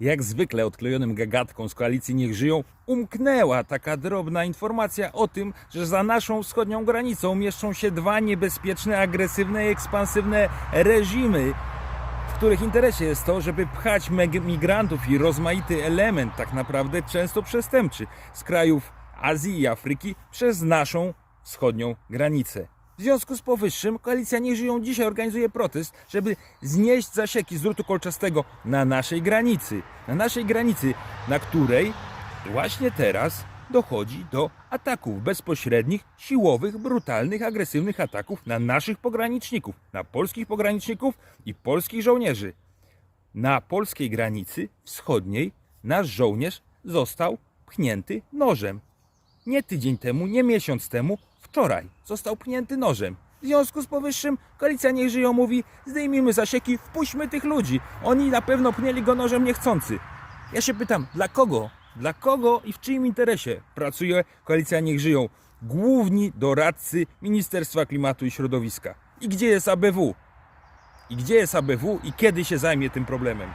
Jak zwykle odklejonym gagatką z koalicji Niech Żyją umknęła taka drobna informacja o tym, że za naszą wschodnią granicą mieszczą się dwa niebezpieczne, agresywne i ekspansywne reżimy, w których interesie jest to, żeby pchać migrantów i rozmaity element, tak naprawdę często przestępczy, z krajów Azji i Afryki przez naszą wschodnią granicę. W związku z powyższym koalicja Niech Żyją dzisiaj organizuje protest, żeby znieść zasieki z drutu kolczastego na naszej granicy. Na naszej granicy, na której właśnie teraz dochodzi do ataków bezpośrednich, siłowych, brutalnych, agresywnych ataków na naszych pograniczników, na polskich pograniczników i polskich żołnierzy. Na polskiej granicy wschodniej nasz żołnierz został pchnięty nożem. Nie tydzień temu, nie miesiąc temu, wczoraj został pchnięty nożem. W związku z powyższym koalicja Niech Żyją mówi zdejmijmy zasieki, wpuśćmy tych ludzi. Oni na pewno pchnęli go nożem niechcący. Ja się pytam, dla kogo? Dla kogo i w czyim interesie pracuje koalicja Niech Żyją? Główni doradcy Ministerstwa Klimatu i Środowiska. I gdzie jest ABW? I gdzie jest ABW i kiedy się zajmie tym problemem?